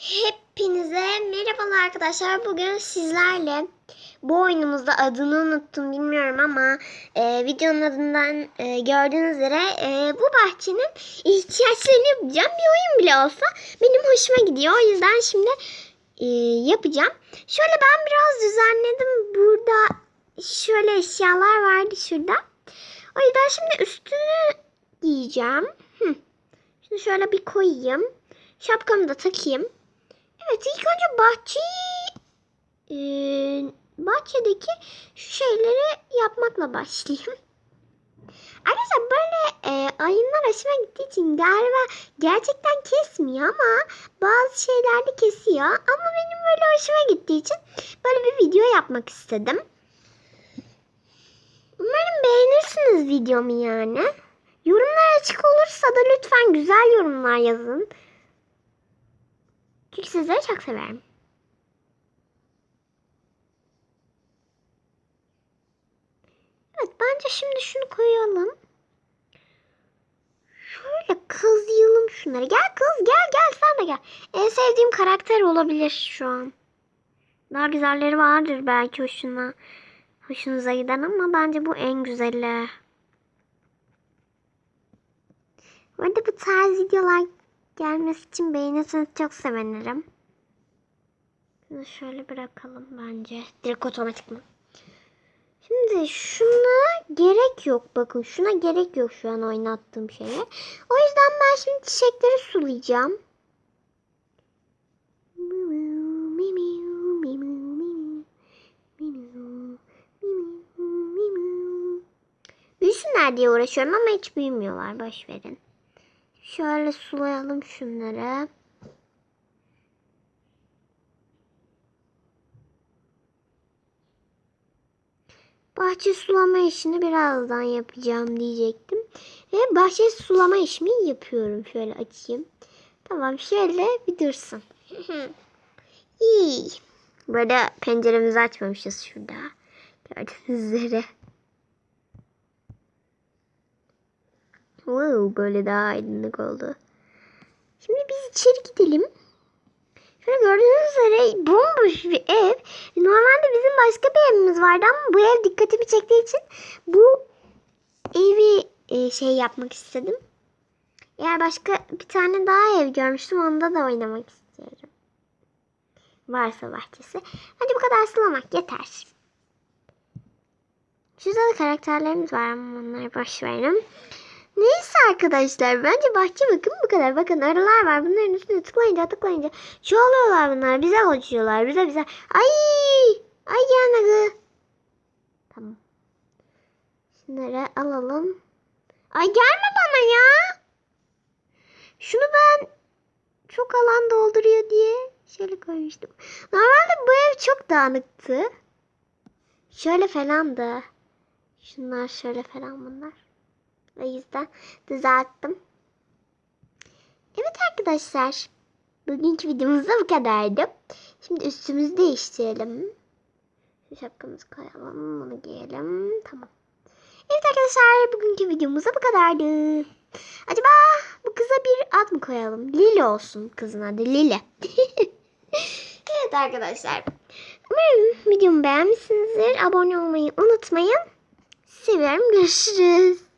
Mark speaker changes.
Speaker 1: Hepinize merhabalar arkadaşlar. Bugün sizlerle bu oyunumuzda adını unuttum bilmiyorum ama e, videonun adından e, gördüğünüz üzere e, bu bahçenin ihtiyaçlarını yapacağım. Bir oyun bile olsa benim hoşuma gidiyor. O yüzden şimdi e, yapacağım. Şöyle ben biraz düzenledim. Burada şöyle eşyalar vardı şurada. O yüzden şimdi üstünü giyeceğim. Hı. Şimdi şöyle bir koyayım. Şapkamı da takayım. Evet ilk önce bahçeyi e, bahçedeki şu şeyleri yapmakla başlayayım. Arkadaşlar böyle e, ayınlar hoşuma gittiği için galiba gerçekten kesmiyor ama bazı şeylerde kesiyor. Ama benim böyle hoşuma gittiği için böyle bir video yapmak istedim. Umarım beğenirsiniz videomu yani. Yorumlar açık olursa da lütfen güzel yorumlar yazın. Çünkü sizleri çok severim. Evet bence şimdi şunu koyalım. Şöyle kazıyalım şunları. Gel kız gel gel sen de gel. En sevdiğim karakter olabilir şu an. Daha güzelleri vardır belki hoşuna. Hoşunuza giden ama bence bu en güzeli. Bu arada bu tarz videolar gelmesi için beğenirseniz çok sevinirim. Şunu şöyle bırakalım bence. Direkt otomatik mi? Şimdi şuna gerek yok. Bakın şuna gerek yok şu an oynattığım şeye. O yüzden ben şimdi çiçekleri sulayacağım. Büyüsünler diye uğraşıyorum ama hiç büyümüyorlar. Boş verin. Şöyle sulayalım şunları. Bahçe sulama işini birazdan yapacağım diyecektim. Ve bahçe sulama işimi yapıyorum. Şöyle açayım. Tamam şöyle bir dursun. İyi. Böyle penceremizi açmamışız şurada. Gördüğünüz üzere. Wow, böyle daha aydınlık oldu. Şimdi biz içeri gidelim. Şöyle gördüğünüz üzere bomboş bir ev. Normalde bizim başka bir evimiz vardı ama bu ev dikkatimi çektiği için bu evi e, şey yapmak istedim. Eğer başka bir tane daha ev görmüştüm onda da oynamak istiyorum. Varsa bahçesi. Hadi bu kadar sulamak yeter. Şurada da karakterlerimiz var ama onları boş verelim. Neyse arkadaşlar bence bahçe bakın bu kadar. Bakın arılar var. Bunların üstüne tıklayınca tıklayınca çoğalıyorlar bunlar. Bize koşuyorlar. Bize bize. Ay! Ay gelmedi. Tamam. Şunları alalım. Ay gelme bana ya. Şunu ben çok alan dolduruyor diye şöyle koymuştum. Normalde bu ev çok dağınıktı. Şöyle falan da. Şunlar şöyle falan bunlar. O yüzden düzelttim. Evet arkadaşlar. Bugünkü videomuz da bu kadardı. Şimdi üstümüzü değiştirelim. Şu şapkamızı koyalım. Bunu giyelim. Tamam. Evet arkadaşlar. Bugünkü videomuz da bu kadardı. Acaba bu kıza bir ad mı koyalım? Lili olsun kızın adı. Lili. evet arkadaşlar. Umarım videomu beğenmişsinizdir. Abone olmayı unutmayın. Seviyorum. Görüşürüz.